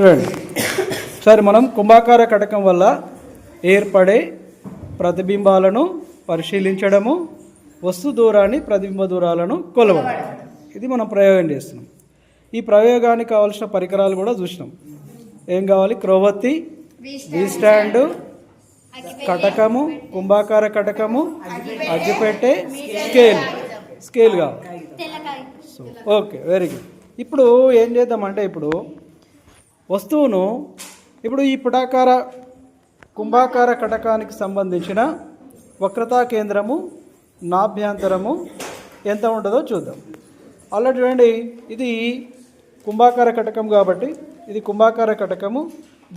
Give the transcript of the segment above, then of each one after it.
చూడండి. సరే మనం కుంభాకార కటకం వల్ల ఏర్పడే ప్రతిబింబాలను పరిశీలించడము వస్తు దూరాన్ని ప్రతిబింబ దూరాలను కొలవడం. ఇది మనం ప్రయోగం చేస్తున్నాం. ఈ ప్రయోగానికి కావాల్సిన పరికరాలు కూడా చూసినాం. ఏం కావాలి? క్రోవత్తి వి స్టాండ్ కటకము కుంభాకార కటకము అగ్గిపెట్టె స్కేల్. స్కేల్ కావాలి. So okay very good. ఇప్పుడు ఏం చేద్దామంటే ఇప్పుడు వస్తువును ఇప్పుడు ఈ పుటాకార కుంభాకార కటకానికి సంబంధించిన వక్రతా కేంద్రము నాభ్యంతరము ఎంత ఉంటుందో చూద్దాం. ఆల్రెడీ చూడండి ఇది కుంభాకార కటకం కాబట్టి ఇది కుంభాకార కటకము.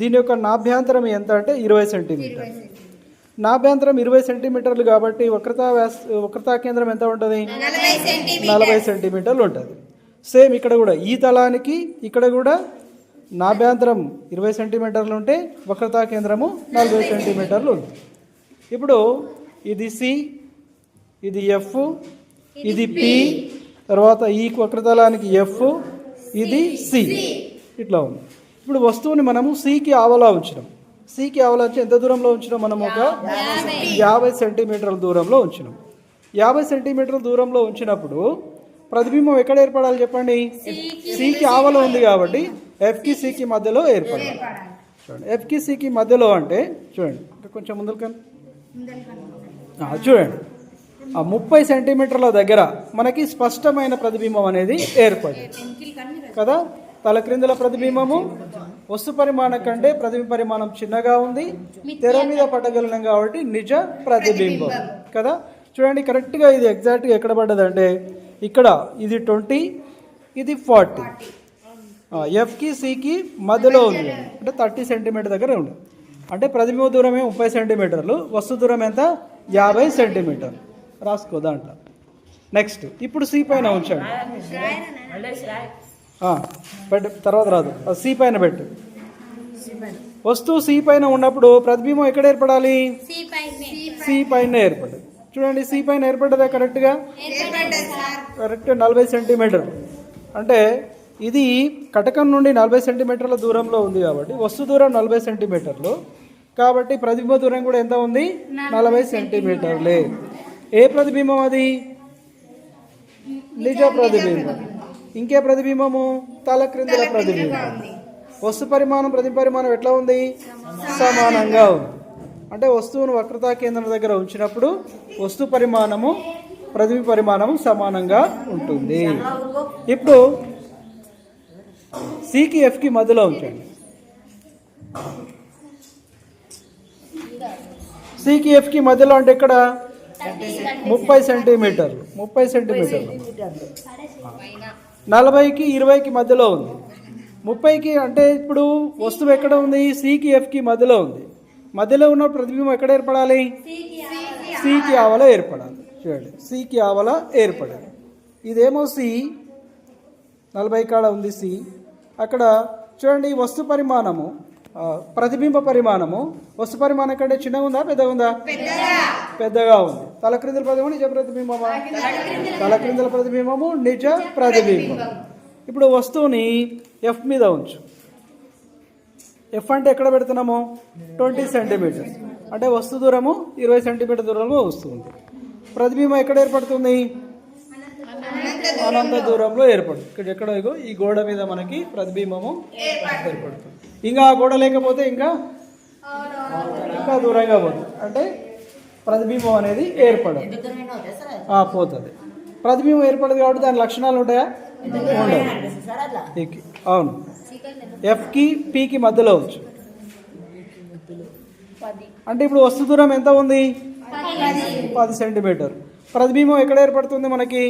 దీని యొక్క నాభ్యంతరం ఎంత అంటే ఇరవై సెంటీమీటర్. నాభ్యంతరం ఇరవై సెంటీమీటర్లు కాబట్టి వక్రతా వ్యాస వక్రతా కేంద్రం ఎంత ఉంటుంది? నలభై సెంటీమీటర్లు ఉంటుంది. సేమ్ ఇక్కడ కూడా ఈ తలానికి ఇక్కడ కూడా నాభ్యంతరం ఇరవై సెంటీమీటర్లు ఉంటే వక్రతా కేంద్రము నలభై సెంటీమీటర్లు ఉంది. ఇప్పుడు ఇది సి ఇది ఎఫ్ ఇది పి. తర్వాత ఈ వక్రతలానికి ఎఫ్ ఇది సి. ఇట్లా ఉంది. ఇప్పుడు వస్తువుని మనము సికి ఆవలా ఉంచినాం. సికి ఆవలా ఉంచి ఎంత దూరంలో ఉంచినాం మనం ఒక యాభై. సెంటీమీటర్ల దూరంలో ఉంచినాం. యాభై సెంటీమీటర్ల దూరంలో ఉంచినప్పుడు ప్రతిబింబం ఎక్కడ ఏర్పడాలి చెప్పండి? సికి ఆవల ఉంది కాబట్టి ఎఫ్కి సికి మధ్యలో ఏర్పడాలి. చూడండి. ఎఫ్కి సికి మధ్యలో అంటే చూడండి. ఇంకా కొంచెం ముందరు కానీ చూడండి. ఆ ముప్పై సెంటీమీటర్ల దగ్గర మనకి స్పష్టమైన ప్రతిబింబం అనేది ఏర్పడింది. కదా? తలక్రిందుల ప్రతిబింబము వస్తు పరిమాణం కంటే ప్రతిబింబ పరిమాణం చిన్నగా ఉంది. తెర మీద పట్టగలిగినాం కాబట్టి నిజ ప్రతిబింబం. కదా? చూడండి కరెక్ట్గా ఇది ఎగ్జాక్ట్గా ఎక్కడ పడ్డదంటే ఇక్కడ ఇది ట్వంటీ ఇది ఫార్టీ. ఎఫ్కి సికి మధ్యలో ఉంది. అంటే థర్టీ సెంటీమీటర్ దగ్గర ఉంది. అంటే ప్రతిబింబ దూరమే ముప్పై సెంటీమీటర్లు వస్తు దూరం ఎంత? యాభై సెంటీమీటర్. రాసుకో దాంట్లో. నెక్స్ట్ ఇప్పుడు సి పైన ఉంచండి. పెట్టు తర్వాత రాదు. సి పైన పెట్టు. వస్తువు సి పైన ఉన్నప్పుడు ప్రతిబింబం ఎక్కడ ఏర్పడాలి? సి పైన. ఏర్పడదు చూడండి సి పైన ఏర్పడ్డదా కరెక్ట్గా కరెక్ట్ నలభై సెంటీమీటర్ అంటే ఇది కటకం నుండి నలభై సెంటీమీటర్ల దూరంలో ఉంది కాబట్టి వస్తు దూరం నలభై సెంటీమీటర్లు. కాబట్టి ప్రతిబింబ దూరం కూడా ఎంత ఉంది? నలభై సెంటీమీటర్లే. ఏ ప్రతిబింబం అది? నిజ ప్రతిబింబం. ఇంకే ప్రతిబింబము? తల క్రిందుల ప్రతిబింబం. వస్తు పరిమాణం ప్రతి పరిమాణం ఎట్లా ఉంది? సమానంగా ఉంది. అంటే వస్తువును వక్రతా కేంద్రం దగ్గర ఉంచినప్పుడు వస్తు పరిమాణము ప్రతిబింబ పరిమాణము సమానంగా ఉంటుంది. ఇప్పుడు సికి ఎఫ్కి మధ్యలో ఉంచండి. సికి ఎఫ్కి మధ్యలో అంటే ఇక్కడ ముప్పై సెంటీమీటర్లు ముప్పై సెంటీమీటర్లు. నలభైకి ఇరవైకి మధ్యలో ఉంది. ముప్పైకి అంటే ఇప్పుడు వస్తువు ఎక్కడ ఉంది? సికి ఎఫ్కి మధ్యలో ఉంది. మధ్యలో ఉన్న ప్రతిబింబం ఎక్కడ ఏర్పడాలి? సికి ఆవల ఏర్పడాలి. చూడండి సికి ఆవల ఏర్పడాలి. ఇదేమో సి నలభై కాడ ఉంది సి. అక్కడ చూడండి ఈ వస్తు పరిమాణము ప్రతిబింబ పరిమాణము. వస్తు పరిమాణం కంటే చిన్నగా ఉందా పెద్దగా ఉందా? పెద్దగా. ఉంది. తలక్రిందుల ప్రతిబింబం నిజ ప్రతిబింబమా? తలక్రిందుల ప్రతిబింబము నిజ ప్రతిబింబం. ఇప్పుడు వస్తువుని ఎఫ్ మీద ఉంచు. ఎఫ్ అంటే ఎక్కడ పెడుతున్నాము? Twenty centimetres. అంటే వస్తు దూరము ఇరవై సెంటీమీటర్ దూరంలో వస్తుంది ప్రతిబింబం ఎక్కడ ఏర్పడుతుంది? అనంత దూరంలో ఏర్పడుతుంది. ఇక్కడ ఎక్కడ ఇగో ఈ గోడ మీద మనకి ప్రతిబింబము ఏర్పడుతుంది. ఇంకా ఆ గోడ లేకపోతే ఇంకా ఇంకా దూరంగా పోతుంది. అంటే ప్రతిబింబం అనేది ఏర్పడదు. ఆ, పోతుంది. ప్రతిబింబం ఏర్పడదు కాబట్టి దాని లక్షణాలు ఉంటాయా? ఉండవు. అవును. ఎఫ్కి పికి మధ్యలో వచ్చు అంటే ఇప్పుడు వస్తు దూరం ఎంత ఉంది? పది సెంటీమీటర్. ప్రతిబింబం ఎక్కడ ఏర్పడుతుంది మనకి?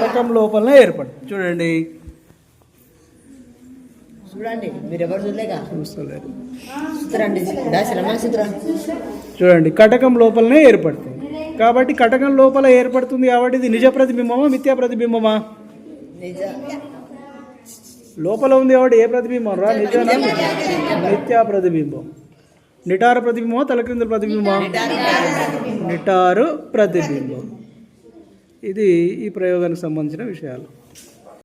కటకం లోపలనే ఏర్పడుతుంది. చూడండి. చూడండి మీరు ఎవరు కటకం లోపలనే ఏర్పడుతుంది. కాబట్టి కటకం లోపల ఏర్పడుతుంది కాబట్టి ఇది నిజ ప్రతిబింబమా మిథ్యా ప్రతిబింబమా? నిజ. లోపల ఉంది కాబట్టి ఏ ప్రతిబింబం రా? నిజానా? మిథ్యా ప్రతిబింబం. నిటార ప్రతిబింబమా తలక్రిందుల ప్రతిబింబమా? నిటారు ప్రతిబింబం. ఇది ఈ ప్రయోగానికి సంబంధించిన విషయాలు.